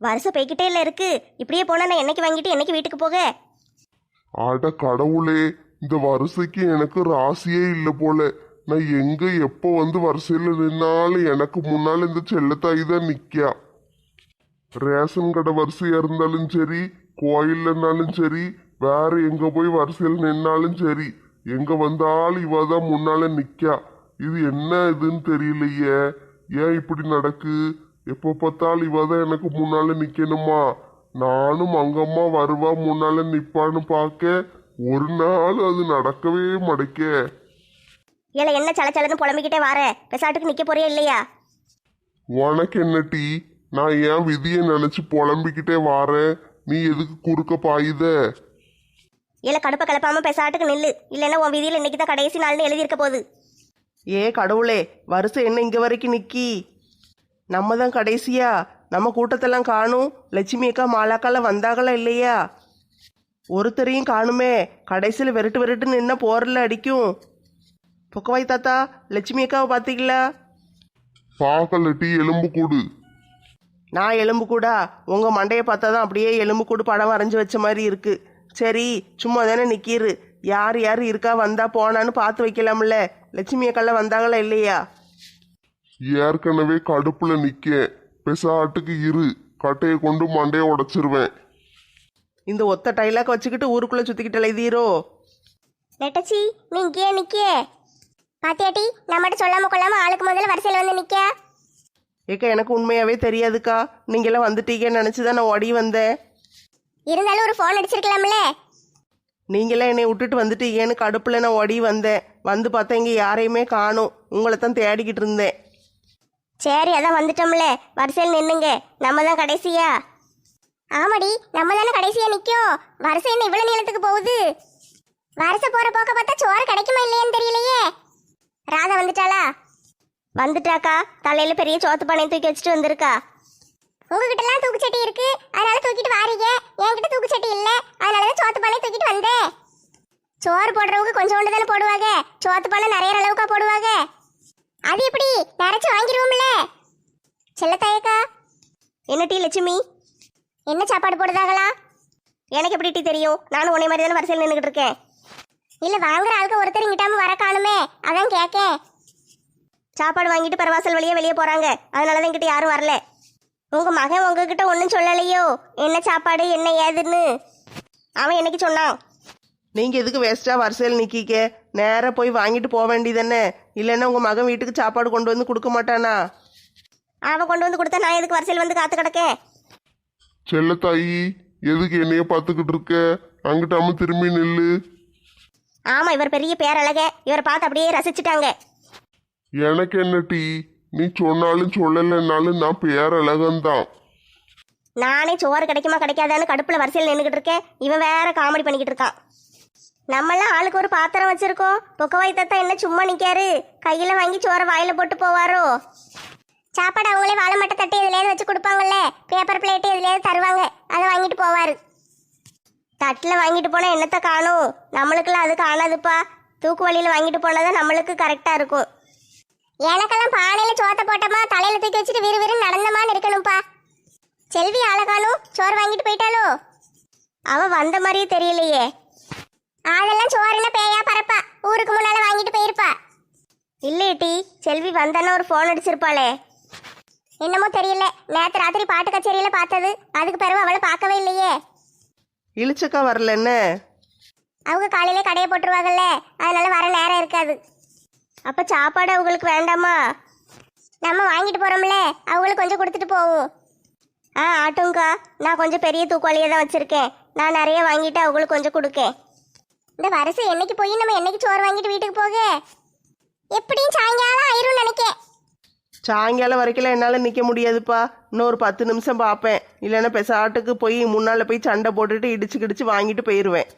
வருஷம் போய்கிட்டே இல்லை இருக்கு. இப்படியே போனா நான் என்னைக்கு வாங்கிட்டு என்னைக்கு வீட்டுக்கு போக? அட கடவுளே இந்த வரிசைக்கு எனக்கு ராசியே இல்லை போல. நான் எங்க எப்போ வந்து வரிசையில் நின்னாலும் எனக்கு முன்னால் இந்த செல்லத்தாய் தான் நிற்கா ரேஷன் கடை வரிசையாக இருந்தாலும் சரி கோயில்லனாலும் சரி வேற எங்க போய் வரிசையில் நின்னாலும் சரி எங்க வந்தாலும் இவ தான் முன்னால நிக்கா. இது என்ன இதுன்னு தெரியலையே. ஏன் இப்படி நடக்கு? எப்போ பார்த்தாலும் இவ தான் எனக்கு முன்னால நிக்கணுமா? நானும் அங்கம்மா வருவா முன்னால நிப்பான்னு பார்க்க ஒரு நாள் அது நடக்கவே மடைக்க இல்லை என்ன சலச்சலன்னு புலம்பிக்கிட்டே வார? பெசாட்டுக்கு நிற்க போறியா இல்லையா? உனக்கு என்ன டீ? நான் ஏன் விதியை நினைச்சு புலம்பிக்கிட்டே வாரேன் நீ எதுக்கு குறுக்க பாயுத? இல்லை கடுப்பை கலப்பாம பெசாட்டுக்கு நில்லு. இல்லைன்னா உன் விதியில் இன்னைக்கு தான் கடைசி நாள்னு எழுதியிருக்க போகுது. ஏ கடவுளே வருஷம் என்ன இங்கே வரைக்கும் நிக்கி? நம்ம தான் கடைசியா? நம்ம கூட்டத்தெல்லாம் காணும்? லட்சுமி அக்கா மாலாக்காலாம் வந்தாங்களா இல்லையா? ஒருத்தரையும் காணுமே. கடைசியில் விரட்டு விரட்டுன்னு என்ன போரில் அடிக்கும். பொக்கவாய் தாத்தா லட்சுமி அக்காவை பார்த்தீங்களா பார்க்கல டீ எலும்பு கூடு. நான் எலும்பு கூடா? உங்கள் மண்டையை பார்த்தா தான் அப்படியே எலும்பு கூடு படம் வரைஞ்சி வச்ச மாதிரி இருக்கு. சரி சும்மா தானே நிற்கிரு யார் யார் இருக்கா வந்தா போனான்னு பார்த்து வைக்கலாம்ல. லட்சுமி அக்காலாம் வந்தாங்களா இல்லையா? ஏற்கனவே கடுப்புல நிக்கேன் பெசாட்டுக்கு இரு. கட்டையை கொண்டு மண்டையை உடைச்சிருவேன். இந்த ஒத்த டைலாக் வச்சுக்கிட்டு ஊருக்குள்ளே சுற்றிக்கிட்டு எழுதீரோ நெட்டச்சி நீ இங்கேயே நிற்க பாத்தியாட்டி நம்மகிட்ட சொல்லாம கொள்ளாம ஆளுக்கு முதல்ல வரிசையில் வந்து நிற்க ஏக்கா எனக்கு உண்மையாவே தெரியாதுக்கா. நீங்களாம் வந்துட்டீங்கன்னு நினச்சி தான் நான் ஓடி வந்தேன். இருந்தாலும் ஒரு ஃபோன் அடிச்சிருக்கலாம்ல. நீங்களாம் என்னை விட்டுட்டு வந்துட்டீங்கன்னு கடுப்பில் நான் ஓடி வந்தேன். வந்து பார்த்தா இங்கே யாரையுமே காணும். உங்களை தான் தேடிக்கிட்டு இருந்தேன். சரி அதான் வந்துட்டோம்ல. வரிசையில் நின்னுங்க நம்ம தான் கடைசியா? ஆமாடி நம்ம தானே கடைசியா நிற்கும் வரிசை என்ன இவ்வளோ நீளத்துக்கு போகுது? வரிசை போற போக்க பார்த்தா சோறு கிடைக்குமா இல்லையான்னு தெரியலையே. ராதா வந்துட்டாளா? வந்துட்டாக்கா. தலையில பெரிய சோத்து பானையை தூக்கி வச்சுட்டு வந்திருக்கா. உங்ககிட்ட எல்லாம் தூக்குச்சட்டி இருக்கு. அதனால தூக்கிட்டு வாரீங்க. என்கிட்ட தூக்குச்சட்டி இல்ல. அதனால தான் சோத்து பானை தூக்கிட்டு வந்தேன். சோறு போடுறவங்க கொஞ்சோண்டு தானே போடுவாங்க. சோத்து பானை நிறைய அளவுக்கா போடுவாங்க. அது எப்படி? நிறைச்சு வாங்கிடுவோம்ல செல்லத்தாயக்கா என்ன டீ லட்சுமி? என்ன சாப்பாடு போடுதாங்களா எனக்கு எப்படி டீ தெரியும்? நானும் உன்னை மாதிரி தானே வரிசையில் நின்றுக்கிட்டு இருக்கேன். இல்லை வாங்குற ஆளுக்கு ஒருத்தர் இங்கிட்டாம வர காணுமே. அதான் கேட்க சாப்பாடு வாங்கிட்டு பரவாசல் வழியே வெளியே போகிறாங்க அதனால தான் என்கிட்ட யாரும் வரல. உங்கள் மகன் உங்ககிட்ட ஒன்றும் சொல்லலையோ? என்ன சாப்பாடு என்ன ஏதுன்னு? அவன் என்னைக்கு சொன்னான்? நீங்கள் எதுக்கு வேஸ்ட்டாக வரிசையில் நிற்கிக்க நேராக போய் வாங்கிட்டு போக வேண்டியதானே இல்லைன்னா உங்கள் மகன் வீட்டுக்கு சாப்பாடு கொண்டு வந்து கொடுக்க மாட்டானா? அவன் கொண்டு வந்து கொடுத்தா நான் எதுக்கு வரிசையில் வந்து காத்து கிடக்கேன்? செல்லத்தாயி எதுக்கு என்னைய பார்த்துக்கிட்டு இருக்க? அங்கிட்டாம திரும்பி நில்லு. ஆமாம் இவர் பெரிய பேரழக. இவரை பார்த்து அப்படியே ரசிச்சிட்டாங்க. எனக்கு என்ன டீ? நீ சொன்னாலும் சொல்லலைன்னாலும் நான் பேரழகன்தான். நானே சோறு கிடைக்குமா கிடைக்காதான்னு கடுப்புல வரிசையில் நின்றுக்கிட்டு இருக்கேன். இவன் வேற காமெடி பண்ணிக்கிட்டு இருக்கான். நம்மளாம் ஆளுக்கு ஒரு பாத்திரம் வச்சிருக்கோம். பொக்கவாய் தத்தா என்ன சும்மா நிக்காரு? கையில வாங்கி சோறை வாயில போட்டு போவாரோ? சாப்பாடு அவங்களே வாழை மட்டை தட்டி இதுலேயே வச்சு கொடுப்பாங்கல்ல? பேப்பர் பிளேட்டு இதுலேயே தருவாங்க. அதை வாங்கிட்டு போவாரு. தட்டில் வாங்கிட்டு போனால் என்னத்தை காணும்? நம்மளுக்கெல்லாம் அது காணாதுப்பா. தூக்கு வழியில் வாங்கிட்டு போனால் நம்மளுக்கு கரெக்டாக இருக்கும். எனக்கெல்லாம் பானையில் சோத்தை போட்டோமா தலையில் தூக்கி வச்சுட்டு விறு விறு நடந்தமான்னு இருக்கணும்ப்பா செல்வி ஆளகானும் சோறு வாங்கிட்டு போயிட்டாலோ அவன் வந்த மாதிரியே தெரியலையே. அதெல்லாம் சோறுனா பேயா பறப்பா ஊருக்கு முன்னால வாங்கிட்டு போயிருப்பா. இல்லையே டி செல்வி வந்தானே ஒரு ஃபோன் அடிச்சிருப்பாளே. என்னமோ தெரியல. நேத்து ராத்திரி பாட்டு கச்சேரியில பார்த்தது. அதுக்கு பிறகு அவளை பார்க்கவே இல்லையே. இழிச்சக்கா வரல என்ன? அவங்க காலையிலே கடையை போட்டுருவாங்கல்ல. அதனால வர நேரம் இருக்காது. அப்ப சாப்பாடு அவங்களுக்கு வேண்டாமா? நம்ம வாங்கிட்டு போறோம்ல. அவங்களுக்கு கொஞ்சம் கொடுத்துட்டு போவோம். ஆ ஆட்டுங்கக்கா நான் கொஞ்சம் பெரிய தூக்குவாளியை தான் வச்சிருக்கேன். நான் நிறைய வாங்கிட்டு அவங்களுக்கு கொஞ்சம் கொடுக்கேன். இந்த வரிசை என்னைக்கு போய் நம்ம என்னைக்கு சோறு வாங்கிட்டு வீட்டுக்கு போக? எப்படியும் சாயங்காலம் ஆயிரும் நினைக்கேன். சாயங்காலம் வரைக்கும் என்னால் நிற்க முடியாதுப்பா. இன்னும் ஒரு பத்து நிமிஷம் பார்ப்பேன். இல்லைன்னா பெசாட்டுக்கு போய் முன்னால் போய் சண்டை போட்டுட்டு இடிச்சு கிடிச்சு வாங்கிட்டு போயிடுவேன்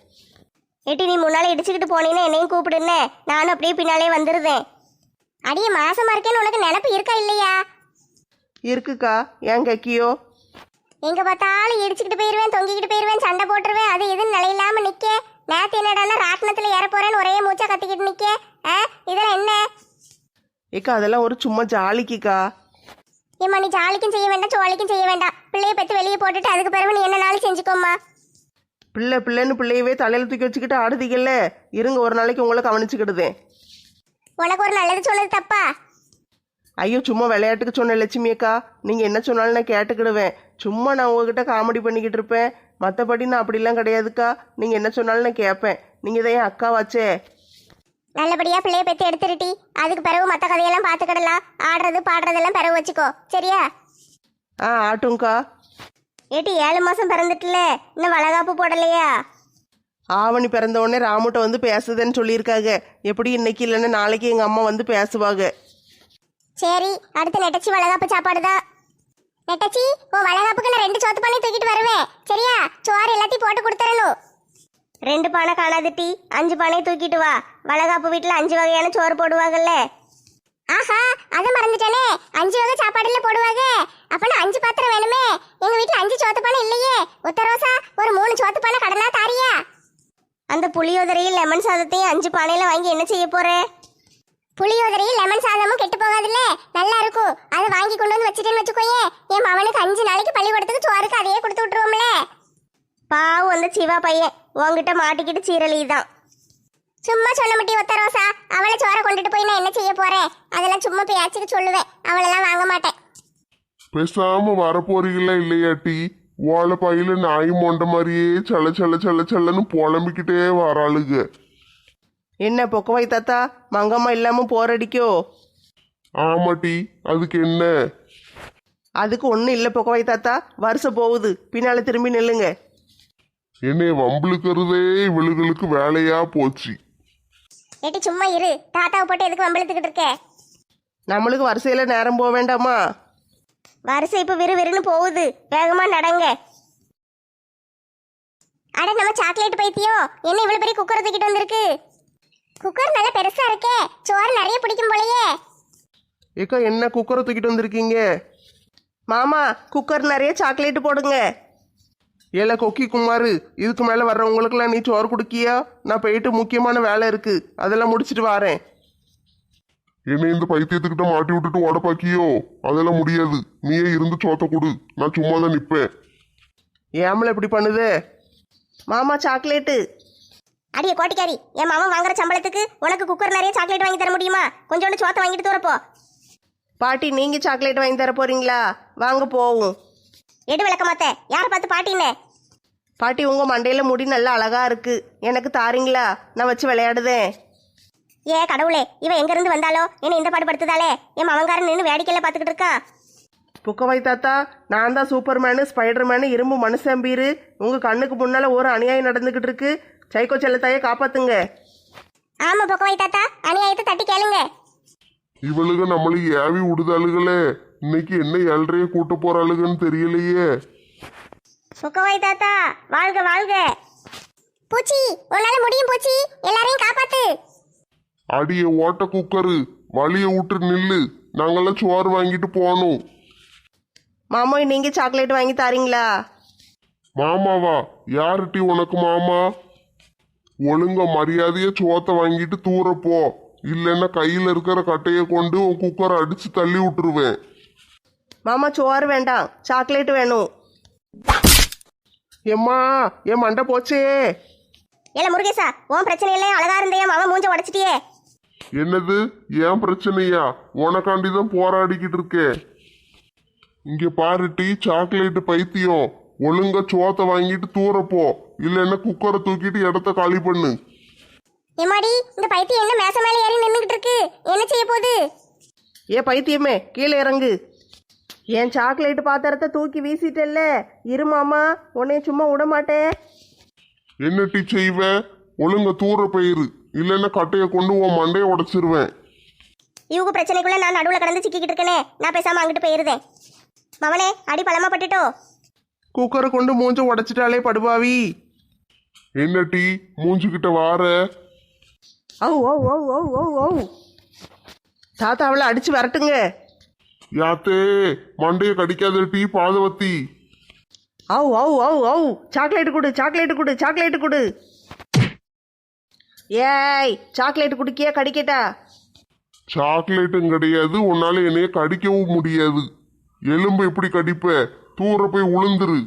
ஏட்டி நீ முன்னால இடிச்சுக்கிட்டு போனீங்கன்னா என்னையும் கூப்பிடுன்னு நானும் அப்படியே பின்னாலே வந்துருதேன் அடியே மாசமா இருக்கேன்னு உனக்கு நினப்பு இருக்கா இல்லையா? இருக்குக்கா. ஏன் கக்கியோ? எங்க பார்த்தாலும் இடிச்சுக்கிட்டு போயிருவேன் தொங்கிக்கிட்டு போயிருவேன் சண்டை போட்டுருவேன். அது எதுவும் நிலையில்லாம நிக்க. நேத்து என்னடான்னா ராட்டினத்துல ஏற போறேன்னு ஒரே மூச்சா கத்திக்கிட்டு நிக்க. இதெல்லாம் என்ன? ஏக்கா அதெல்லாம் ஒரு சும்மா ஜாலிக்குக்கா. ஏம்மா நீ ஜாலிக்கும் செய்ய வேண்டாம் சோழிக்கும் செய்ய வேண்டாம். பிள்ளைய பத்தி வெளியே போட்டுட்டு அதுக்கு பிறகு நீ என்ன நாளும் செஞ்சுக்கோம்மா. பிள்ளை பிள்ளைன்னு பிள்ளையவே தலையில தூக்கி வச்சுக்கிட்டு ஆடுதீங்கல்ல? இருங்க ஒரு நாளைக்கு உங்களை கவனிச்சுக்கிடுதேன் உனக்கு ஒரு நல்லது சொன்னது தப்பா? ஐயோ சும்மா விளையாட்டுக்கு சொன்ன லட்சுமி அக்கா. நீங்கள் என்ன சொன்னாலும் நான் கேட்டுக்கிடுவேன். சும்மா நான் உங்ககிட்ட காமெடி பண்ணிக்கிட்டு இருப்பேன். மற்றபடி நான் அப்படிலாம் கிடையாதுக்கா. நீங்கள் என்ன சொன்னாலும் நான் கேட்பேன் நீங்கள் தான் என் அக்கா வாச்சே. நல்லபடியா பிள்ளைய பத்தி எடுத்துருட்டி. அதுக்கு பிறகு மற்ற கதையெல்லாம் பார்த்துக்கிடலாம். ஆடுறது பாடுறதெல்லாம் பிறகு வச்சுக்கோ. சரியா? ஆ ஆட்டும்க்கா. ஏட்டி ஏழு மாசம் பிறந்துட்டுல. இன்னும் வளகாப்பு போடலையா? ஆவணி பிறந்த உடனே ராமுட்ட வந்து பேசுதுன்னு சொல்லியிருக்காங்க எப்படி இன்னைக்கு இல்லைன்னா நாளைக்கு எங்கள் அம்மா வந்து பேசுவாங்க சரி அடுத்து நெட்டச்சி வளகாப்பு சாப்பாடு தான் நெட்டச்சி உன் வளகாப்புக்கு நான் ரெண்டு சோத்து பானையும் தூக்கிட்டு வருவேன். சரியா? சோறு எல்லாத்தையும் போட்டு கொடுத்துடணும் ரெண்டு பானை காணாது டீ அஞ்சு பானையும் தூக்கிட்டு வா. வளகாப்பு வீட்டில் அஞ்சு வகையான சோறு போடுவாங்கல்ல. ஆஹா அதை மறந்துட்டானே. அஞ்சு வகை சாப்பாடுல போடுவாங்க. அப்பனா அஞ்சு பாத்திரம் வேணுமே. எங்க வீட்டுல அஞ்சு சோத்து பானை இல்லையே. ஒத்த ரோசா ஒரு மூணு சோத்து பானை கடனா தாரியா? அந்த புளியோதரையும் லெமன் சாதத்தையும் அஞ்சு பானையில வாங்கி என்ன செய்ய போறேன் புளியோதரையும் லெமன் சாதமும் கெட்டு போகாதுல்ல? நல்லா இருக்கும். அதை வாங்கி கொண்டு வந்து வச்சுட்டேன்னு வச்சுக்கோயே. என் மவனுக்கு அஞ்சு நாளைக்கு பள்ளிக்கூடத்துக்கு சோறுக்கு அதையே கொடுத்து விட்டுருவோம்ல? பாவம் அந்த சிவா பையன். உங்ககிட்ட மாட்டிக்கிட்டு சீரலி தான் சும்மா சொல்ல முட்டி ஒத்த ரோசா. அவளை சோற கொண்டுட்டு போய் நான் என்ன செய்ய போறேன்? அதெல்லாம் சும்மா பேச்சுக்கு சொல்லுவேன். அவளெல்லாம் வாங்க மாட்டேன். பேசாம வரப்போறீங்களா இல்லையாட்டி ஓலை பையில நாய் மொண்ட மாதிரியே சல சல சல சலன்னு புலம்பிக்கிட்டே வராளுங்க என்ன பொக்கவாய் தாத்தா? மங்கம்மா இல்லாமல் போரடிக்கோ ஆமாட்டி அதுக்கு என்ன? அதுக்கு ஒன்றும் இல்லை பொக்கவாய் தாத்தா. வருஷம் போகுது. பின்னால் திரும்பி நில்லுங்க. என்னைய வம்பிழுக்கிறதே இவளுகளுக்கு வேலையா போச்சு. ஏட்டி சும்மா இரு. தாத்தாவை போட்டு எதுக்கு வம்பிழுத்துக்கிட்டு இருக்க? நம்மளுக்கு வரிசையில் நேரம் போக வேண்டாமா? வருஷம் இப்ப விறு விறுன்னு போகுது. வேகமா நடங்க. அட நம்ம சாக்லேட் பைத்தியம். என்ன இவ்வளவு பெரிய குக்கர் தூக்கிட்டு வந்திருக்கு? குக்கர் நல்லா பெருசா இருக்கே. சோறு நிறைய பிடிக்கும் போலயே. ஏக்கா என்ன குக்கரை தூக்கிட்டு வந்திருக்கீங்க? மாமா குக்கர் நிறைய சாக்லேட் போடுங்க. ஏல கொக்கி குமாரு இதுக்கு மேலே வர்றவங்களுக்குலாம் நீ சோறு கொடுக்கியா? நான் போயிட்டு முக்கியமான வேலை இருக்கு. அதெல்லாம் முடிச்சிட்டு வரேன். என்னை இந்த பைத்தியத்துக்கிட்ட மாட்டி விட்டுட்டு ஓடப்பாக்கியோ? அதெல்லாம் முடியாது. நீயே இருந்து சோத்த கொடு. நான் சும்மா தான் நிப்பேன் ஏமல இப்படி பண்ணுதே? மாமா சாக்லேட்டு அடியே கோட்டிக்காரி என் மாமன் வாங்குற சம்பளத்துக்கு உனக்கு குக்கர் நிறைய சாக்லேட் வாங்கி தர முடியுமா? கொஞ்சோண்டு சோத்தை வாங்கிட்டு தூரப்போ பாட்டி நீங்க சாக்லேட் வாங்கி தர போறீங்களா? வாங்க போவோம். எடு விளக்க மாத்த யாரை பார்த்து பாட்டின்னு பாட்டி உங்க மண்டையில முடி நல்லா அழகா இருக்கு. எனக்கு தாரீங்களா? நான் வச்சு விளையாடுதேன். ஏ கடவுளே இவன் எங்க இருந்து வந்தாலோ? என்ன இந்த பாடு படுத்துதாலே என் மவங்காரன் நின்று வேடிக்கையில பார்த்துக்கிட்டு இருக்கான் புக்கவாய் தாத்தா நான் தான் சூப்பர்மேனு ஸ்பைடர்மேனு இரும்பு மனுஷம்பீரு உங்க கண்ணுக்கு முன்னால ஒரு அநியாயம் நடந்துகிட்டு இருக்கு. சைக்கோ செல்லத்தாயே காப்பாத்துங்க. ஆமா பக்கவாய் தாத்தா. அநியாயத்தை தட்டி கேளுங்க. இவளுக நம்மளை ஏவி விடுதாளுகளே. இன்னைக்கு என்ன ஏழ்றைய கூட்ட போறாளுகன்னு தெரியலையே. சுக்கவாய் தாத்தா. வாழ்க வாழ்க. பூச்சி உன்னால முடியும் பூச்சி. எல்லாரையும் காப்பாத்து. அடிய ஓட்ட குக்கரு வழிய விட்டு நில்லு. நாங்கெல்லாம் சோறு வாங்கிட்டு போகணும். மாமோய் நீங்க சாக்லேட் வாங்கி தாரீங்களா? மாமாவா? யாருட்டி உனக்கு மாமா? ஒழுங்க மரியாதைய சோத்தை வாங்கிட்டு தூர போ. இல்லைன்னா கையில இருக்கிற கட்டைய கொண்டு உன் குக்கரை அடிச்சு தள்ளி விட்டுருவேன். மாமா சோறு வேண்டாம். சாக்லேட் வேணும். எம்மா என் மண்டை போச்சே? ஏல முருகேசா உன் பிரச்சனை இல்லை அழகா இருந்தே அவன் மூஞ்ச உடைச்சிட்டியே. என்னது? ஏன் பிரச்சனையா? உனக்காண்டி தான் போராடிக்கிட்டு இருக்கேன். இங்க பாரு டீ சாக்லேட் பைத்தியம். ஒழுங்கா சோத்தை வாங்கிட்டு தூர போ. இல்லைன்னா குக்கரை தூக்கிட்டு இடத்த காலி பண்ணு. எம்மாடி இந்த பைத்தியம் என்ன மேச மேல ஏறி நின்னுகிட்டு இருக்கு? என்ன செய்ய போகுது? ஏ பைத்தியமே கீழே இறங்கு. என் சாக்லேட் பாத்திரத்தை தூக்கி வீசிட்டல்ல இரு மாமா உன்னைய சும்மா விட மாட்டேன். என்ன டீ செய்வ? ஒழுங்க தூர பயிரு. இல்லைன்னா கட்டைய கொண்டு உன் மண்டையை உடைச்சிருவேன். இவங்க பிரச்சனைக்குள்ள நான் நடுவுல கடந்து சிக்கிக்கிட்டு இருக்கேனே. நான் பேசாம அங்கிட்டு போயிருந்தேன் மவனே அடி பலமா பட்டுட்டோ. குக்கரை கொண்டு மூஞ்ச உடைச்சிட்டாலே படுபாவி. என்ன டீ? மூஞ்சுக்கிட்ட வார. ஓ ஓ ஓ ஓ ஓ ஓ தாத்தா அவளை அடிச்சு வரட்டுங்க. யாத்தே மண்டைய கடிக்காத டீ பாதவத்தி. ஓ ஓ ஓ ஓ சாக்லேட் கொடு சாக்லேட் கொடு சாக்லேட் கொடு. ஏய் சாக்லேட் குடிக்கியா கடிக்கட்டா? சாக்லேட்டும் கிடையாது உன்னால என்னைய கடிக்கவும் முடியாது. எலும்பு எப்படி கடிப்ப? தூர போய் உளுந்துரு.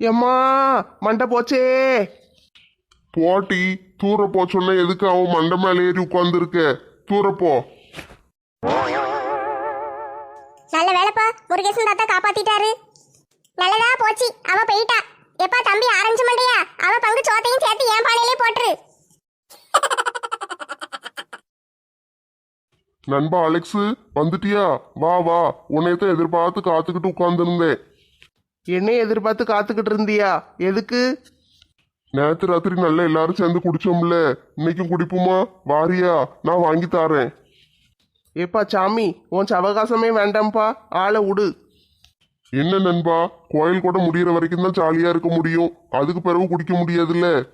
எம்மா மண்டை போச்சே. போட்டி தூர போ சொன்ன எதுக்கு அவன் மண்டை மேல ஏறி உட்கார்ந்துருக்க? தூர போ. நல்ல வேலைப்பா முருகேசன் தாத்தா காப்பாத்திட்டாரு. நல்லதா போச்சு அவ போயிட்டா. எப்பா தம்பி ஆரஞ்சு மண்டையா? அவ பங்கு சோத்தையும் சேர்த்து என் பானையிலே போட்டுரு. நண்பா அலெக்ஸ் வந்துட்டியா? வா வா. உன்னையத்தான் எதிர்பார்த்து காத்துக்கிட்டு உட்கார்ந்துருந்தேன். என்னைய எதிர்பார்த்து காத்துக்கிட்டு இருந்தியா? எதுக்கு? நேத்து ராத்திரி நல்லா எல்லாரும் சேர்ந்து குடிச்சோம்ல. இன்னைக்கும் குடிப்போமா? வாரியா நான் வாங்கி தாரேன். ஏப்பா சாமி உன் சவகாசமே வேண்டாம்ப்பா. ஆளை விடு என்ன நண்பா? கோயில் கூட முடியிற வரைக்கும் தான் ஜாலியா இருக்க முடியும். அதுக்கு பிறகு குடிக்க முடியாதுல்ல.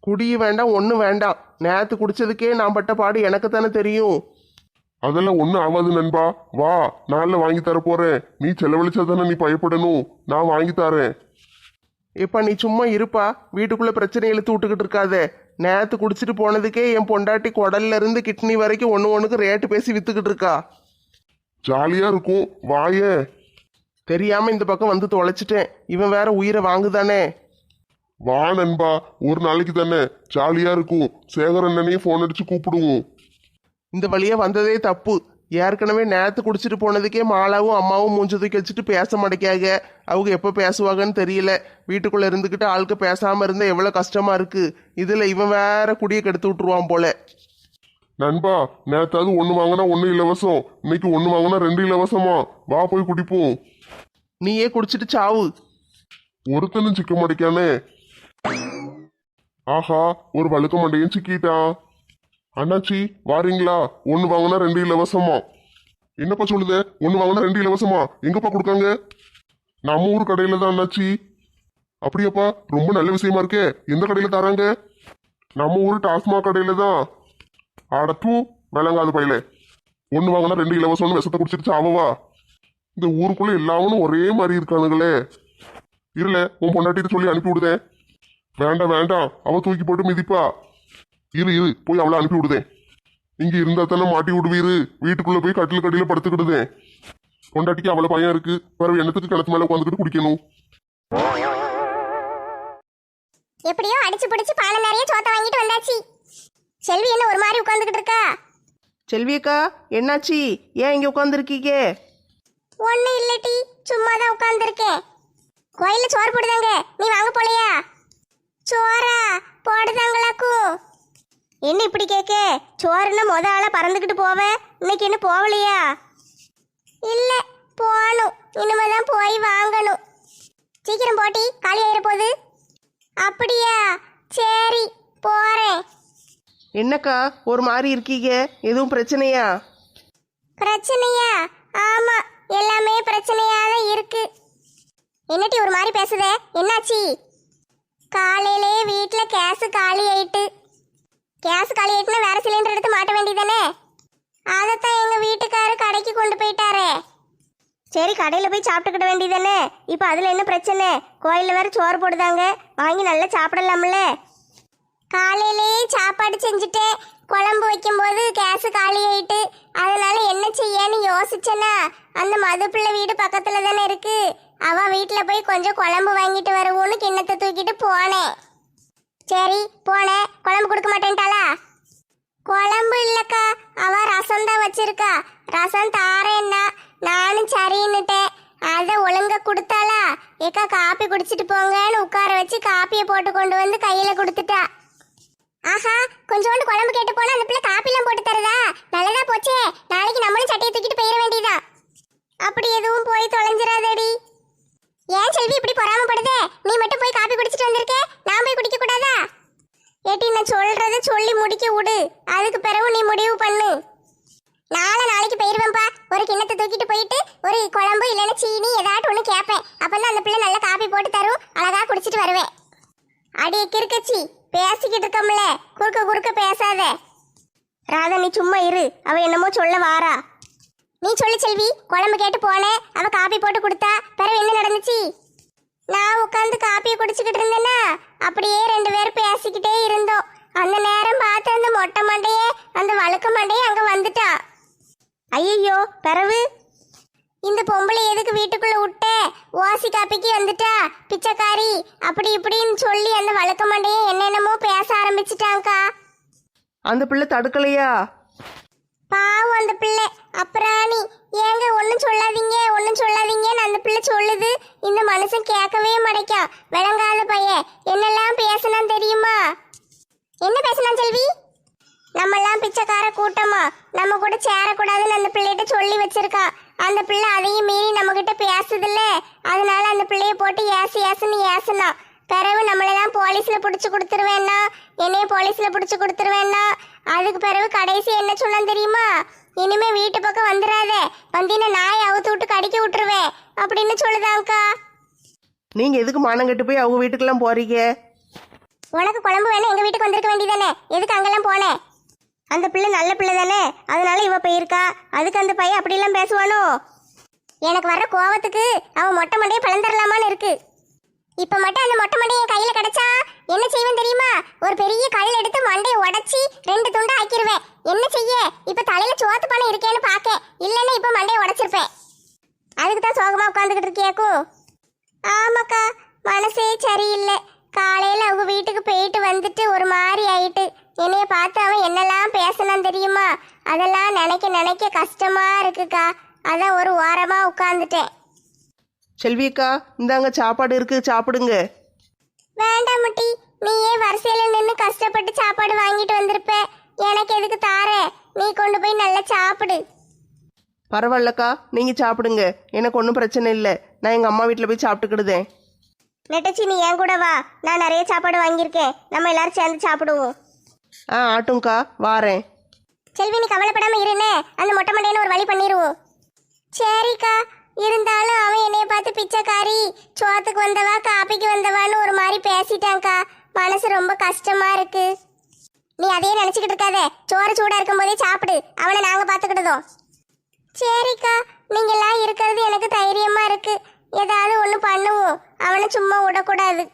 குடியும் வேண்டாம் ஒன்றும் வேண்டாம். நேற்று குடிச்சதுக்கே நான் பட்ட பாடு எனக்கு தானே தெரியும். அதெல்லாம் ஒன்றும் ஆகாது நண்பா. வா நாளில் வாங்கி தர போறேன். நீ செலவழிச்சா தானே நீ பயப்படணும். நான் வாங்கி தரேன். இப்ப நீ சும்மா இருப்பா. வீட்டுக்குள்ள பிரச்சனை இழுத்து விட்டுக்கிட்டு இருக்காத. நேத்து குடிச்சிட்டு போனதுக்கே என் பொண்டாட்டி குடல்ல இருந்து கிட்னி வரைக்கும் ஒன்று ஒன்றுக்கு ரேட்டு பேசி வித்துக்கிட்டு இருக்கா. ஜாலியா இருக்கும். வாயேன் தெரியாம இந்த பக்கம் வந்து தொலைச்சிட்டேன். இவன் வேற உயிரை வாங்குதானே. வா நண்பா ஒரு நாளைக்கு தானே. ஜாலியா இருக்கும். சேகர் அண்ணனையும் ஃபோன் அடிச்சு கூப்பிடுவோம். இந்த வழியா வந்ததே தப்பு. ஏற்கனவே நேத்து குடிச்சிட்டு போனதுக்கே மாலாவும் அம்மாவும் மூஞ்ச தூக்கி வச்சுட்டு பேச மாட்டேக்காக அவங்க எப்போ பேசுவாங்கன்னு தெரியல. வீட்டுக்குள்ள இருந்துக்கிட்டு ஆளுக்கு பேசாம இருந்தா எவ்வளவு கஷ்டமா இருக்கு. இதுல இவன் வேற குடியை கெடுத்து விட்டுருவான் போல. நண்பா நேத்தாவது ஒன்று வாங்கினா ஒன்று இலவசம். இன்னைக்கு ஒன்று வாங்கினா ரெண்டு இலவசமா. வா போய் குடிப்போம். நீயே குடிச்சிட்டு சாவு. ஒருத்தனும் சிக்க மாட்டேக்கானே ஆஹா ஒரு வழுக்க மண்டையும் சிக்கிட்டான். அண்ணாச்சி வாரீங்களா? ஒன்று வாங்கினா ரெண்டு இலவசமா. என்னப்பா சொல்லுது? ஒன்று வாங்கினா ரெண்டு இலவசமா? எங்கப்பா கொடுக்காங்க? நம்ம ஊர் கடையில் தான் அண்ணாச்சி. அப்படியாப்பா ரொம்ப நல்ல விஷயமா இருக்கே. எந்த கடையில் தராங்க? நம்ம ஊர் டாஸ்மாக் கடையில் தான். அடப்பு விளங்காது பையில. ஒன்று வாங்கினா ரெண்டு இலவசம்னு விஷத்தை குடிச்சிருச்சு அவவா? இந்த ஊருக்குள்ளே எல்லாவனும் ஒரே மாதிரி இருக்கானுங்களே. இருல உன் பொண்டாட்டிட்டு சொல்லி அனுப்பி விடுதேன் வேண்டாம் வேண்டாம். அவ தூக்கி போட்டு மிதிப்பா. இரு இரு போய் அவளை அனுப்பி விடுதேன் இங்க இருந்தா தானே மாட்டி விடுவீரு? வீட்டுக்குள்ள போய் கட்டில் கட்டில படுத்துக்கிடுதேன் பொண்டாட்டிக்கு அவளை பையன் இருக்கு. பிறகு எண்ணத்துக்கு கிணத்து மேல உட்காந்துக்கிட்டு குடிக்கணும்? எப்படியோ அடிச்சு பிடிச்சு பானை நிறைய சோத்தை வாங்கிட்டு வந்தாச்சு. செல்வி என்ன ஒரு மாதிரி உட்காந்துக்கிட்டு இருக்கா? செல்வியக்கா என்னாச்சு? ஏன் இங்க உட்காந்துருக்கீங்க ஒண்ணு இல்லட்டி சும்மா தான் உட்காந்துருக்கேன் கோயில்ல சோறு போடுதாங்க. நீ வாங்க போலையா? சோறா போடுதாங்களாக்கும். என்ன இப்படி கேட்க? சோறுன்னா முத ஆளா பறந்துக்கிட்டு போவேன் இன்னைக்கு என்ன போகலையா? இல்ல போகணும் இனிமே தான் போய் வாங்கணும். சீக்கிரம் போட்டி காலி ஆயிர போகுது. அப்படியா? சரி போறேன். என்னக்கா ஒரு மாதிரி இருக்கீங்க? எதுவும் பிரச்சனையா? பிரச்சனையா? ஆமா எல்லாமே பிரச்சனையா தான் இருக்கு. என்னட்டி ஒரு மாதிரி பேசுதே? என்னாச்சு? காலையிலே வீட்ல கேஸ் காலி ஆயிட்டு கேஸ் காலி வேற சிலிண்டர் எடுத்து மாட்ட வேண்டியதானே அதைத்தான் எங்க வீட்டுக்காரர் கடைக்கு கொண்டு போயிட்டாரே. சரி கடையில் போய் சாப்பிட்டுக்கிட வேண்டியதானே இப்போ அதில் என்ன பிரச்சனை? கோயிலில் வேற சோறு போடுதாங்க. வாங்கி நல்லா சாப்பிடலாம்ல. காலையிலேயே சாப்பாடு செஞ்சுட்டேன் குழம்பு வைக்கும்போது கேஸ் காலி ஆயிட்டு அதனால என்ன செய்யன்னு யோசிச்சேன்னா அந்த மதுப்பிள்ளை வீடு பக்கத்துல தானே இருக்கு. அவ வீட்டில் போய் கொஞ்சம் குழம்பு வாங்கிட்டு வருவோன்னு கிண்ணத்தை தூக்கிட்டு போனேன். சரி போனேன் குழம்பு கொடுக்க மாட்டேன்ட்டாளா? குழம்பு இல்லக்கா. அவ ரசம் தான் வச்சிருக்கா. ரசம் தாரேன்னா நானும் சரின்னுட்டேன். அதை ஒழுங்கா கொடுத்தாளா? ஏக்கா காப்பி குடிச்சிட்டு போங்கன்னு உட்கார வச்சு காப்பியை போட்டு கொண்டு வந்து கையில கொடுத்துட்டா. ஆஹா கொஞ்சோண்டு குழம்பு கேட்டு போனா அந்த பிள்ளை காப்பிலாம் போட்டு தருதா? நல்லதா போச்சே. நாளைக்கு நம்மளும் சட்டையை தூக்கிட்டு போயிட வேண்டியதா அப்படி எதுவும் போய் தொலைஞ்சிடாதடி ஏன் செல்வி இப்படி பொறாமப்படுது? நீ மட்டும் போய் காப்பி குடிச்சிட்டு வந்திருக்கே? நான் போய் குடிக்க கூடாதா? ஏட்டி நான் சொல்றத சொல்லி முடிக்க விடு. அதுக்கு பிறகு நீ முடிவு பண்ணு. நாளை நாளைக்கு போயிருவேன்ப்பா. ஒரு கிண்ணத்தை தூக்கிட்டு போயிட்டு ஒரு குழம்பு இல்லைன்னா சீனி ஏதாட்டும் ஒன்று கேட்பேன் அப்பதான் அந்த பிள்ளை நல்லா காப்பி போட்டு தரும். அழகா குடிச்சிட்டு வருவேன். அடி கிறுக்கச்சி பேசிக்கிட்டு இருக்கோம்ல. குறுக்க குறுக்க பேசாத. ராதா நீ சும்மா இரு. அவ என்னமோ சொல்ல வாரா. நீ சொல்லு செல்வி குழம்பு கேட்டு போனேன் அவ காப்பி போட்டு கொடுத்தா. பிறகு என்ன நடந்துச்சு? நான் உட்காந்து காப்பியை குடிச்சுக்கிட்டு இருந்தேன்னா அப்படியே ரெண்டு பேரும் பேசிக்கிட்டே இருந்தோம். அந்த நேரம் பார்த்து அந்த மொட்டை மண்டையே அந்த வழுக்க மண்டையே அங்கே வந்துட்டா. ஐயோ பிறவு? இந்த பொம்பளை எதுக்கு வீட்டுக்குள்ள விட்ட ஓசி காப்பிக்கு வந்துட்டா. பிச்சைக்காரி அப்படி இப்படின்னு சொல்லி அந்த வழக்க மண்டையே என்னென்னமோ பேச ஆரம்பிச்சிட்டாங்கக்கா. அந்த பிள்ளை தடுக்கலையா? பாவம் அந்த பிள்ளை. அப்புறாணி ஏங்க ஒன்றும் சொல்லாதீங்க ஒன்றும் சொல்லாதீங்கன்னு அந்த பிள்ளை சொல்லுது. இந்த மனுஷன் கேட்கவே மாட்டேக்கான் விளங்காத பையன். என்னெல்லாம் பேசினா தெரியுமா? என்ன பேசினா செல்வி? நம்மெல்லாம் பிச்சைக்கார கூட்டமா. நம்ம கூட சேரக்கூடாதுன்னு அந்த பிள்ளைகிட்ட சொல்லி வச்சிருக்கா. அந்த பிள்ளை அதையும் மீறி நம்மக்கிட்ட பேசுதில்ல. அதனால அந்த பிள்ளைய போட்டு ஏசு ஏசுன்னு ஏசுனா. பிறகு நம்மளெல்லாம் போலீஸ்ல புடிச்சு கொடுத்துருவேன்னா என்னைய போலீஸ்ல புடிச்சு கொடுத்துருவேன்னா அதுக்கு பிறகு கடைசி என்ன சொன்னான் தெரியுமா? இனிமே வீட்டு பக்கம் வந்துடாத. வந்தீங்கன்னா நாய் அவுத்து விட்டு கடிக்க விட்டுருவேன். அப்படின்னு சொல்லுதாங்க்கா நீங்க எதுக்கு மானம் கெட்டு போய் அவங்க வீட்டுக்கெல்லாம் போறீங்க? உனக்கு குழம்பு வேணா எங்க வீட்டுக்கு வந்திருக்க வேண்டியதானே? எதுக்கு அங்கெல்லாம் போனேன் அந்த பிள்ளை நல்ல பிள்ளை தானே? அதனால இவ போயிருக்கா. அதுக்கு அந்த பையன் அப்படிலாம் பேசுவானோ? எனக்கு வர்ற கோவத்துக்கு அவன் மொட்டை மண்டையை பிளந்துடலாமான்னு இருக்கு. இப்ப மட்டும் அந்த மொட்டை மண்டையை என் கையில கிடைச்சா என்ன செய்வேன் தெரியுமா? ஒரு பெரிய கல் எடுத்து மண்டையை உடைச்சி ரெண்டு துண்டா ஆக்கிடுவேன் என்ன செய்ய? இப்ப தலையில சோத்து பணம் இருக்கேன்னு பாக்க. இல்லைன்னா இப்ப மண்டையை உடைச்சிருப்பேன். அதுக்கு தான் சோகமா உட்காந்துக்கிட்டு இருக்கியாக்கும் ஆமாக்கா மனசே சரியில்லை. காலையில அவங்க வீட்டுக்கு போயிட்டு வந்துட்டு ஒரு மாதிரி ஆயிட்டு என்னைய பார்த்து அவன் என்னெல்லாம் பேசினான் தெரியுமா? அதெல்லாம் நினைக்க நினைக்க கஷ்டமா இருக்குக்கா. அதான் ஒரு ஓரமா உட்காந்துட்டேன் செல்வியக்கா இந்தாங்க சாப்பாடு இருக்கு சாப்பிடுங்க. வேண்டாம் முட்டி நீயே வரிசையில நின்று கஷ்டப்பட்டு சாப்பாடு வாங்கிட்டு வந்திருப்ப. எனக்கு எதுக்கு தார? நீ கொண்டு போய் நல்லா சாப்பிடு. பரவாயில்லக்கா நீங்க சாப்பிடுங்க. எனக்கு ஒன்றும் பிரச்சனை இல்லை. நான் எங்க அம்மா வீட்டில் போய் சாப்பிட்டுக்கிடுதேன். நெட்டச்சி நீ என் கூட வா. நான் நிறைய சாப்பாடு வாங்கியிருக்கேன். நம்ம எல்லாரும் சேர்ந்து சாப்பிடுவோம். ஆ ஆட்டும்க்கா வாரேன். செல்வி நீ கவலைப்படாம இருன்னு. அந்த மொட்டை மண்டையனை ஒரு வழி பண்ணிடுவோம் சரிக்கா. இருந்தாலும் அவன் என்னைய பார்த்து பிச்சைக்காரி சோத்துக்கு வந்தவா காப்பிக்கு வந்தவான்னு ஒரு மாதிரி பேசிட்டான்க்கா. மனசு ரொம்ப கஷ்டமா இருக்கு. நீ அதையே நினச்சிக்கிட்டு இருக்காத. சோறு சூடாக இருக்கும் போதே சாப்பிடு. அவனை நாங்கள் பார்த்துக்கிட்டதும் சரிக்கா. நீங்கள்லாம் இருக்கிறது எனக்கு தைரியமாக இருக்கு. ஏதாவது ஒன்று பண்ணுவோம். அவனை சும்மா விடக்கூடாது.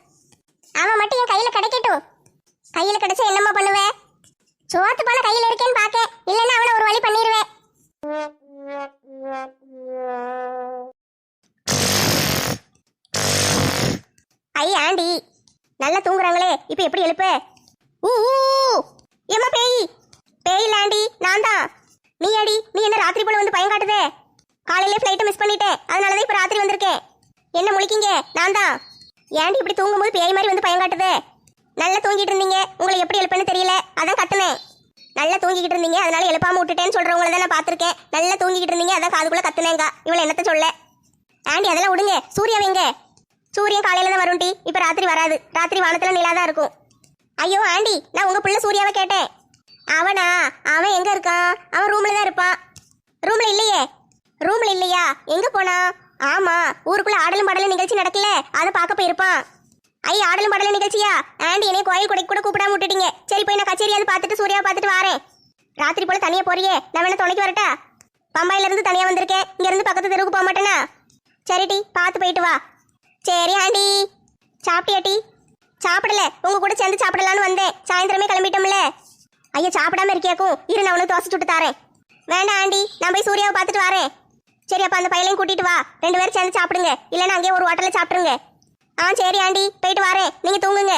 அவன் மட்டும் என் கையில் கிடைக்கட்டும். கையில் கிடைச்சா என்னம்மா பண்ணுவேன் சோத்து பணம் கையில் இருக்கேன்னு பார்க்க. இல்லைன்னா அவனை ஒரு வழி பண்ணிடுவேன் ஐ ஆண்டி. நல்லா தூங்குறாங்களே. இப்போ எப்படி எழுப்பு? ஊ ஏமா பேய் பேய்? லாண்டி ஆண்டி. நான் தான். நீ அடி நீ என்ன ராத்திரி போல வந்து பயம் காட்டுதே? காலையிலே ஃப்ளைட்டை மிஸ் பண்ணிட்டேன் அதனால தான் இப்போ ராத்திரி வந்திருக்கேன். என்ன முழிக்கீங்க? நான் தான். ஏண்டி இப்படி தூங்கும்போது பேய் மாதிரி வந்து பயம் காட்டுதே? நல்லா தூங்கிட்டு இருந்தீங்க. உங்களை எப்படி எழுப்பேன்னு தெரியல. அதான் கத்துனேன். நல்லா தூங்கிக்கிட்டு இருந்தீங்க அதனால எழுப்பாம விட்டுட்டேன்னு சொல்றவங்கள தான் நான் நல்லா தூங்கிக்கிட்டு இருந்தீங்க அதான் காதுக்குள்ள கத்துனேங்க. இவளை என்னத்த சொல்ல? ஆண்டி அதெல்லாம் விடுங்க. சூர்யா வைங்க. சூரியன் காலையில தான் வரும் டி இப்ப ராத்திரி வராது. ராத்திரி வானத்துல நிலா தான் இருக்கும். ஐயோ ஆண்டி நான் உங்க பிள்ளை சூர்யாவை கேட்டேன். அவனா? அவன் எங்க இருக்கான்? அவன் ரூம்ல தான் இருப்பான். ரூம்ல இல்லையே. ரூம்ல இல்லையா? எங்க போனா? ஆமா ஊருக்குள்ள ஆடலும் பாடலும் நிகழ்ச்சி நடக்கல. அதை பார்க்க போயிருப்பான். ஐ ஆடலும் பாடலும் நிகழ்ச்சியா? ஆண்டி என்னைய கோயில் கொடைக்கு கூட கூப்பிடாம விட்டுட்டீங்க. சரி போய் நான் கச்சேரியாவது பார்த்துட்டு சூர்யாவை பார்த்துட்டு வரேன். ராத்திரி போல தனியாக போறியே? நான் வேணா துணைக்கு வரட்டா? பம்பாயில இருந்து தனியா வந்திருக்கேன். இங்கேருந்து பக்கத்து தெருவுக்கு போக மாட்டேனா? சரி டி பார்த்து போயிட்டு வா. சரி ஆண்டி. சாப்பிட்டியா டி? சாப்பிடல. உங்க கூட சேர்ந்து சாப்பிடலான்னு வந்தேன். சாயந்தரமே கிளம்பிட்டோம்ல. ஐயா சாப்பிடாம இருக்கியாக்கும்? இரு நான் உனக்கு தோசை சுட்டு தரேன். வேண்டாம் ஆண்டி. நான் போய் சூர்யாவை பார்த்துட்டு வரேன். சரி அப்போ அந்த பையனையும் கூட்டிட்டு வா. ரெண்டு பேரும் சேர்ந்து சாப்பிடுங்க. இல்லைன்னா அங்கேயே ஒரு ஹோட்டலில் சாப்பிட்டுருங்க. ஆ சரி ஆண்டி. போயிட்டு வரேன். நீங்க தூங்குங்க.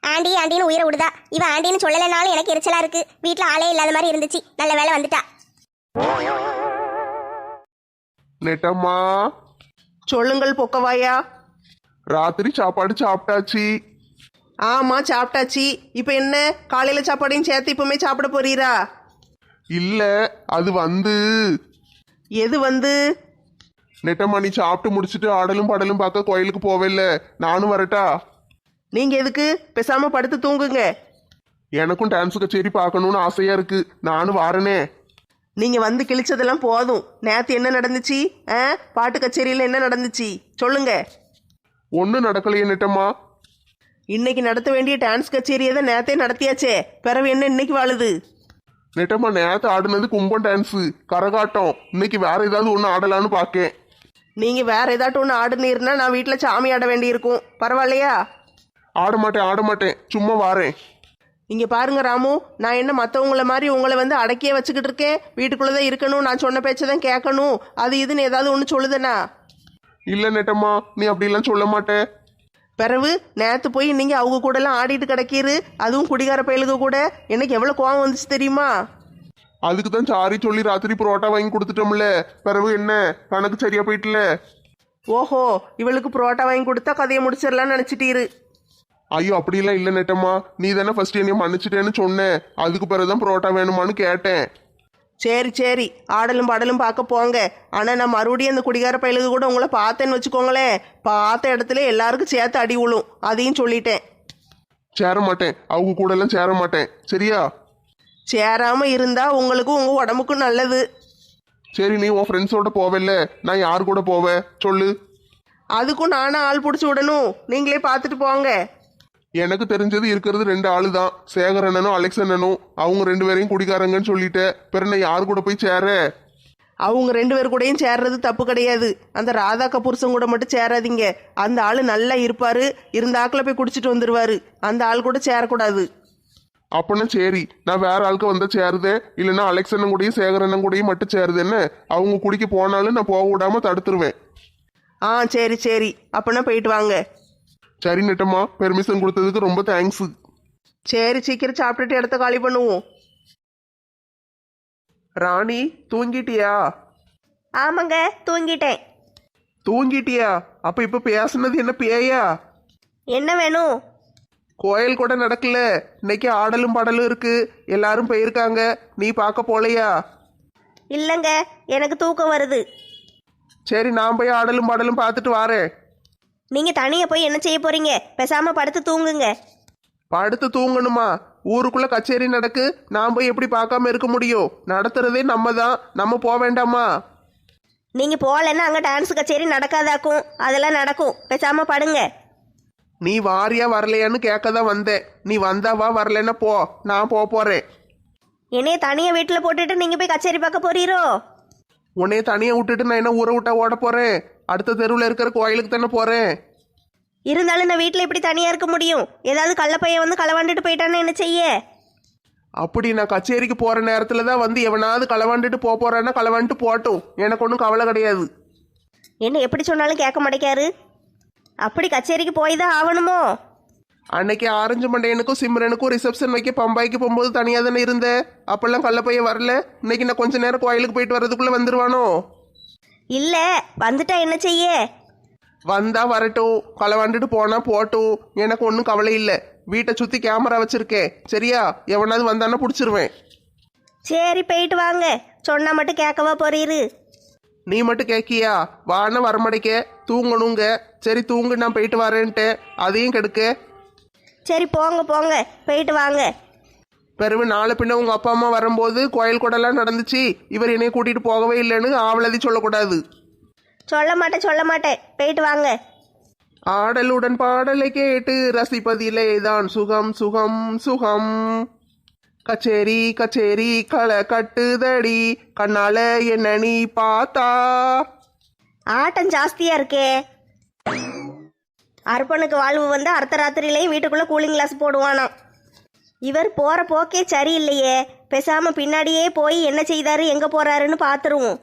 ஆண்டி ஆண்டின்னு உயிரை விடுதா. இவ ஆண்டின்னு சொல்லலைனாலும் எனக்கு எரிச்சலா இருக்கு. வீட்ல ஆளே இல்லாத மாதிரி இருந்துச்சு. நல்ல வேலை வந்துட்டா. நெட்டம்மா. சொல்லுங்கள் பொக்கவாயா. ராத்திரி சாப்பாடு சாப்பிட்டாச்சு. ஆமா சாப்பிட்டாச்சு. இப்போ என்ன? காலையில சாப்பாடையும் சேர்த்து இப்பவுமே சாப்பிட போறீரா? இல்ல அது வந்து. எது வந்து? நெட்டம்மா நீ சாப்பிட்டு முடிச்சிட்டு ஆடலும் பாடலும் பார்க்க கோயிலுக்கு போவேல்ல. நானும் வரட்டா? நீங்க எதுக்கு? பேசாம படுத்து தூங்குங்க. எனக்கும் டான்ஸ் கச்சேரி பார்க்கணும்னு ஆசையா இருக்கு. நானும் வாரனே. நீங்க வந்து கிழிச்சதெல்லாம் போதும். நேத்து என்ன நடந்துச்சு? ஆ? பாட்டு கச்சேரியில என்ன நடந்துச்சு? சொல்லுங்க. ஒன்றும் நடக்கலையே நெட்டம்மா. இன்னைக்கு நடத்த வேண்டிய டான்ஸ் கச்சேரியை தான் நேத்தே நடத்தியாச்சே. பிறவு என்ன இன்னைக்கு வாழுது? நெட்டம்மா நேத்து ஆடுனது கும்பம் டான்ஸு கரகாட்டம். இன்னைக்கு வேற ஏதாவது ஒன்று ஆடலான்னு பார்க்கேன். நீங்க வேற ஏதாட்டும் ஒன்று ஆடுனீர்னா நான் வீட்டில் சாமி ஆட வேண்டியிருக்கும். பரவாயில்லையா? ஆட மாட்டேன் ஆட மாட்டேன் சும்மா வாரேன். இங்க பாருங்க ராமு நான் என்ன மற்றவங்கள மாதிரி உங்களை வந்து அடக்கியே வச்சுக்கிட்டு இருக்கேன்? வீட்டுக்குள்ளே தான் இருக்கணும் நான் சொன்ன பேச்சை தான் கேட்கணும். அது இதுன்னு ஏதாவது ஒன்று சொல்லுதேனா இல்ல நெட்டம்மா நீ அப்படிலாம் சொல்ல மாட்டே. பிறகு நேற்று போய் நீங்க அவங்க கூடலாம் ஆடிட்டு கிடக்கீரு அதுவும் குடிகார பயலுக கூட. எனக்கு எவ்வளோ கோவம் வந்துச்சு தெரியுமா? அதுக்கு தான் சாரி சொல்லி ராத்திரி புரோட்டா வாங்கி கொடுத்துட்டோம்ல. பிறகு என்ன? கணக்கு சரியா போயிட்டுல. ஓஹோ இவளுக்கு புரோட்டா வாங்கி கொடுத்தா கதையை முடிச்சிடலாம்னு நினச்சிட்டீரு. ஐயோ அப்படிலாம் இல்ல நெட்டம்மா. நீ தானே ஃபர்ஸ்ட் என்னைய மன்னிச்சிட்டேன்னு சொன்னேன் அதுக்கு பிறகுதான் புரோட்டா வேணுமான்னு கேட்டேன். சரி சரி. ஆடலும் பாடலும் பார்க்க போங்க. ஆனால் நான் மறுபடியும் அந்த குடிகார பயலுக்கு கூட உங்களை பார்த்தேன்னு வச்சுக்கோங்களேன். பார்த்த இடத்துல எல்லாருக்கும் சேர்த்து அடி விழும் அதையும் சொல்லிட்டேன். சேர மாட்டேன். அவங்க கூட எல்லாம் சேர மாட்டேன். சரியா? சேராமல் இருந்தால் உங்களுக்கும் உங்கள் உடம்புக்கும் நல்லது. சரி நீ உன் ஃப்ரெண்ட்ஸோட போவல்ல. நான் யார் கூட போவேன் சொல்லு. அதுக்கும் நானும் ஆள் பிடிச்சி விடணும். நீங்களே பார்த்துட்டு போங்க. எனக்கு தெரிஞ்சது இருக்கிறது ரெண்டு ஆளு தான் சேகர் அண்ணனும் அலெக்ஸ் அண்ணனும் அவங்க ரெண்டு பேரையும் குடிக்காரங்கன்னு சொல்லிட்டேன் பிறகு நான் யார் கூட போய் சேர? அவங்க ரெண்டு பேர் கூடயும் சேர்றது தப்பு கிடையாது. அந்த ராதா கபூர்சன் கூட மட்டும் சேராதீங்க. அந்த ஆள் நல்லா இருப்பாரு. இருந்த ஆக்கில் போய் குடிச்சிட்டு வந்துருவாரு. அந்த ஆள் கூட சேரக்கூடாது. அப்பனா சரி நான் வேற ஆளுக்கு வந்தா சேருதேன் இல்லைன்னா அலெக்ஸ் அண்ணன் கூடயும் சேகர் அண்ணன் கூடயும் மட்டும் சேருது என்ன அவங்க குடிக்க போனாலும் நான் போக விடாம தடுத்துருவேன். ஆ சரி சரி. அப்பனா போயிட்டு வாங்க. சரி நெட்டம்மா பெர்மிஷன் கொடுத்ததுக்கு ரொம்ப தேங்க்ஸ் சரி சீக்கிரம் சாப்பிட்டுட்டு இடத்த காலி பண்ணுவோம். ராணி தூங்கிட்டியா? ஆமாங்க தூங்கிட்டேன். தூங்கிட்டியா? அப்ப இப்ப பேசுனது என்ன பேயா? என்ன வேணும்? கோயில் கூட நடக்கல. இன்னைக்கு ஆடலும் பாடலும் இருக்கு. எல்லாரும் போயிருக்காங்க. நீ பார்க்க போலையா? இல்லைங்க எனக்கு தூக்கம் வருது. சரி நான் போய் ஆடலும் பாடலும் பார்த்துட்டு வரேன். நீங்க தனியா போய் என்ன செய்ய போறீங்க? பேசாம படுத்து தூங்குங்க. படுத்து தூங்கணுமா? ஊருக்குள்ள கச்சேரி நடக்கு. நான் போய் எப்படி பார்க்காம இருக்க முடியும்? நடத்துறதே நம்ம தான் நம்ம போக வேண்டாமா? நீங்க போகலன்னா அங்க டான்ஸ் கச்சேரி நடக்காதாக்கும். அதெல்லாம் நடக்கும். பேசாம படுங்க. நீ வாரியா வரலையான்னு கேட்க தான் வந்தேன். நீ வந்தா வா வரலைன்னா போ. நான் போக போறேன். என்னைய தனியா வீட்டுல போட்டுட்டு நீங்க போய் கச்சேரி பார்க்க போறீரோ? உன்னைய தனியா விட்டுட்டு நான் என்ன ஊரை விட்டா ஓட போறேன்? அடுத்த தெருவில் இருக்கிற கோயிலுக்கு தானே போறேன். இருந்தாலும் நான் வீட்டுல இப்படி தனியா இருக்க முடியும். ஏதாவது கள்ளப்பையன் வந்து களவாண்டுட்டு போயிட்டான்னு என்ன செய்ய? அப்படி நான் கச்சேரிக்கு போற நேரத்துல தான் வந்து எவனாவது களவாண்டுட்டு போக போறான்னா களவாண்டுட்டு போட்டும். எனக்கு ஒன்றும் கவலை கிடையாது. என்ன எப்படி சொன்னாலும் கேட்க மாட்டேக்காரு அப்படி கச்சேரிக்கு போய் தான் ஆகணுமோ? அன்னைக்கு ஆரஞ்சு மண்டையனுக்கும் சிம்ரனுக்கும் ரிசப்ஷன் வைக்க பம்பாய்க்கு போகும்போது தனியாக தானே இருந்தேன் அப்பெல்லாம் கள்ளப்பைய வரல. இன்னைக்கு நான் கொஞ்ச நேரம் கோயிலுக்கு போயிட்டு வர்றதுக்குள்ள வந்துருவானோ? இல்ல வந்துட்டா என்ன செய்ய? வந்தா வரட்டும். களவாண்டுட்டு போனா போட்டும். எனக்கு ஒன்றும் கவலை இல்லை. வீட்டை சுற்றி கேமரா வச்சிருக்கேன். சரியா? எவனாவது வந்தானா பிடிச்சிருவேன். சரி போயிட்டு வாங்க. சொன்னா மட்டும் கேட்கவா போறீரு. நீ மட்டும் கேட்கியா வான வரமடைக்க தூங்கணுங்க. சரி தூங்கு நான் போயிட்டு வரேன்ட்டேன் அதையும் கெடுக்க. சரி போங்க போங்க. போயிட்டு வாங்க. பிறகு நாளை பின்ன உங்க அப்பா அம்மா வரும்போது கோயில் கூடலாம் நடந்துச்சு. இவர் என்னைய கூட்டிட்டு போகவே இல்லைன்னு ஆவலதி சொல்லக்கூடாது. சொல்ல மாட்டேன் சொல்ல மாட்டேன். போயிட்டு வாங்க. ஆடலுடன் பாடலை கேட்டு ரசிப்பதிலே தான் சுகம் சுகம் சுகம். கச்சேரி கச்சேரி களை கட்டுதடி. கண்ணால என்ன நீ பார்த்தா? ஆட்டம் ஜாஸ்தியா இருக்கே. அர்ப்பனுக்கு வாழ்வு வந்து அர்த்த ராத்திரியிலையும் வீட்டுக்குள்ள கூலிங் கிளாஸ் போடுவானாம். இவர் போற போக்கே சரியில்லையே. பேசாம பின்னாடியே போய் என்ன செய்தாரு எங்க போறாருன்னு பாத்துருவோம்.